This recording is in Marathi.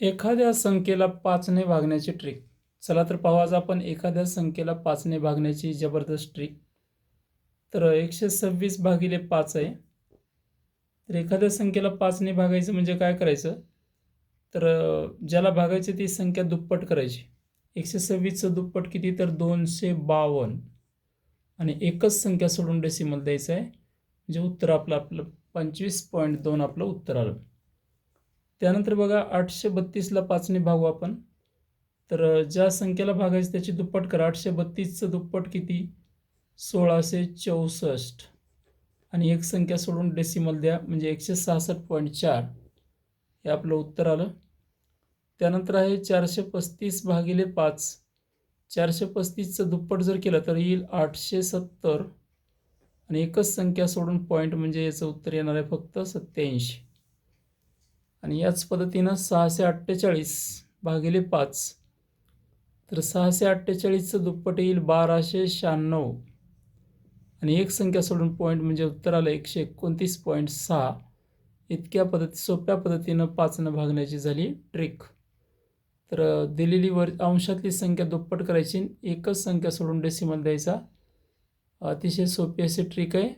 एखाद्या संख्येला पाचने भागण्याची ट्रिक चला तर पाहू आज आपण एखाद्या संख्येला पाचने भागण्याची जबरदस्त ट्रिक तर एकशे सव्वीस भागिले पाच आहे. तर एखाद्या संख्येला पाचने भागायचं म्हणजे काय करायचं? तर ज्याला भागायची ती संख्या दुप्पट करायची. एकशे सव्वीसचं दुप्पट किती? तर दोनशे बावन्न. आणि एकच संख्या सोडून डेसिमल द्यायचं आहे. म्हणजे उत्तर आपलं आपलं पंचवीस पॉईंट दोन आपलं उत्तर आलं. त्यानंतर बघा आठशे बत्तीसला पाचने भागू आपण. तर ज्या संख्येला भागायची त्याची दुप्पट करा. आठशे बत्तीसचं दुप्पट किती? सोळाशे चौसष्ट. आणि एक संख्या सोडून डेसिमल द्या म्हणजे एकशे सहासष्ट पॉईंट चार. हे आपलं उत्तर आलं. त्यानंतर आहे चारशे पस्तीस भागिले पाच. चारशे पस्तीसचं दुप्पट जर केलं तर येईल आठशे सत्तर. आणि एकच संख्या सोडून पॉईंट म्हणजे याचं उत्तर येणार आहे फक्त सत्याऐंशी आणि याच पद्धतीनं सहाशे अठ्ठेचाळीस भागिले पाच. तर सहाशे अठ्ठेचाळीसचं दुप्पट येईल बाराशे शहाण्णव. आणि एक संख्या सोडून पॉईंट म्हणजे उत्तर आलं एकशे एकोणतीस पॉईंट सहा. इतक्या पद्धती सोप्या पद्धतीनं पाचनं भागण्याची झाली ट्रिक तर दिलेली वर अंशातली संख्या दुप्पट करायची एकच संख्या सोडून डेसिमल द्यायचा. अतिशय सोपी अशी ट्रिक आहे.